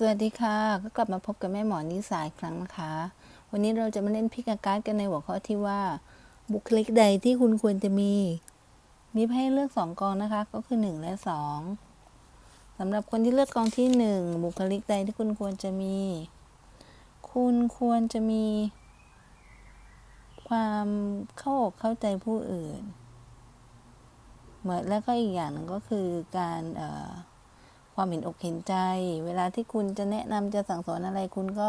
สวัสดีค่ะ ก็กลับมาพบกับแม่หมอนิสายครั้งนะคะ วันนี้เราจะมาเล่นพิกาการ์ดกันในหัวข้อที่ว่า บุคลิกใดที่คุณควรจะมี มีให้เลือกสองกองนะคะ ก็คือหนึ่งและสองสำหรับคนที่เลือกกองที่หนึ่งบุคลิกใดที่คุณควรจะมี คุณควรจะมี ความเข้าอกเข้าใจผู้อื่น เหมือนแล้วก็อีกอย่างหนึ่งก็คือการเอ่อ ความเห็นอกเห็นใจ เวลาที่คุณจะแนะนำจะสั่งสอนอะไรคุณก็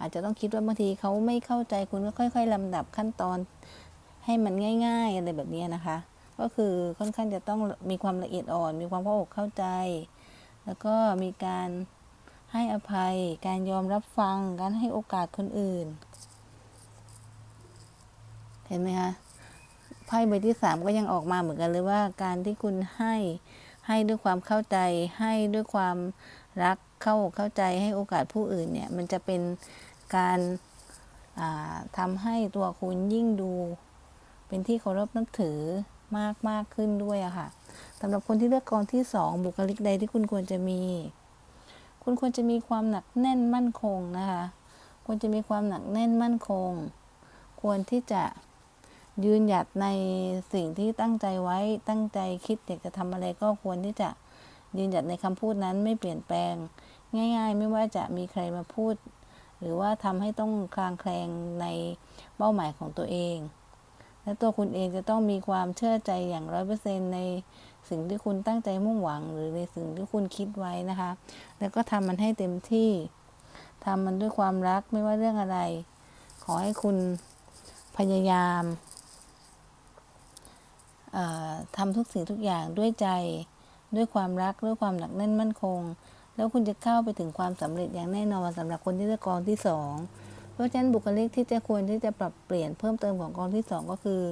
อาจจะต้องคิดว่าบางทีเขาไม่เข้าใจคุณก็ค่อย ๆลำดับขั้นตอนให้มันง่าย ๆ อะไรแบบนี้นะคะ ก็คือค่อนข้างจะต้องมีความละเอียดอ่อน มีความเข้าอกเข้าใจ แล้วก็มีการให้อภัย การยอมรับฟัง การให้โอกาสคนอื่น เห็นไหมคะไพ่ใบที่สามก็ยังออกมาเหมือนกันเลยว่า การที่คุณให้ ให้ด้วยความเข้าใจ ให้ด้วยความรักเข้าเข้าใจให้โอกาสผู้อื่นเนี่ยมันจะเป็นการทำให้ตัวคุณยิ่งดู เป็นที่เคารพนับถือมากมากขึ้นด้วยอะค่ะสำหรับคนที่เลือกกองที่สองบุคลิกใดที่คุณควรจะมี คุณควรจะมีความหนักแน่นมั่นคงนะคะ ควรจะมีความหนักแน่นมั่นคง ควรที่จะ ยืนหยัดในสิ่งที่ตั้งใจไว้ตั้งใจคิดอยากจะทำอะไรก็ควรที่จะยืนหยัดในคำพูดนั้นไม่เปลี่ยนแปลง ง่าย ๆ ไม่ว่าจะมีใครมาพูด หรือว่าทำให้ต้องคลางแคลงในเป้าหมายของตัวเอง และตัวคุณเองจะต้องมีความเชื่อใจอย่างร้อยเปอร์เซ็นในสิ่งที่คุณตั้งใจมุ่งหวัง หรือในสิ่งที่คุณคิดไว้นะคะ แล้วก็ทำมันให้เต็มที่ทำมันด้วยความรักไม่ว่าเรื่องอะไร ขอให้คุณพยายาม ทำทุกสิ่งทุกอย่างด้วยใจ ด้วยความรักด้วยความหนักแน่นมั่นคง แล้วคุณจะเข้าไปถึงความสำเร็จอย่างแน่นอนสำหรับคนที่เลือกกองที่สองเพราะฉะนั้นบุคลิกที่จะควรที่จะปรับเปลี่ยนเพิ่มเติมของกองที่สองก็คือ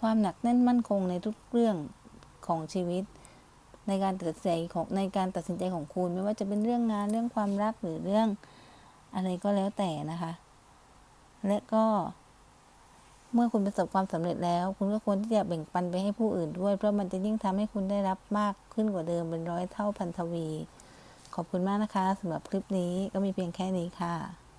ความหนักแน่นมั่นคงในทุกเรื่องของชีวิต ในการตัดสินใจของในการตัดสินใจของคุณ ไม่ว่าจะเป็นเรื่องงานเรื่องความรักหรือเรื่องอะไรก็แล้วแต่นะคะ และก็ เมื่อคุณประสบความสำเร็จแล้ว คุณก็ควรที่จะแบ่งปันไปให้ผู้อื่นด้วย เพราะมันจะยิ่งทำให้คุณได้รับมากขึ้นกว่าเดิมเป็นร้อยเท่าพันทวี ขอบคุณมากนะคะสำหรับคลิปนี้ก็มีเพียงแค่นี้ค่ะ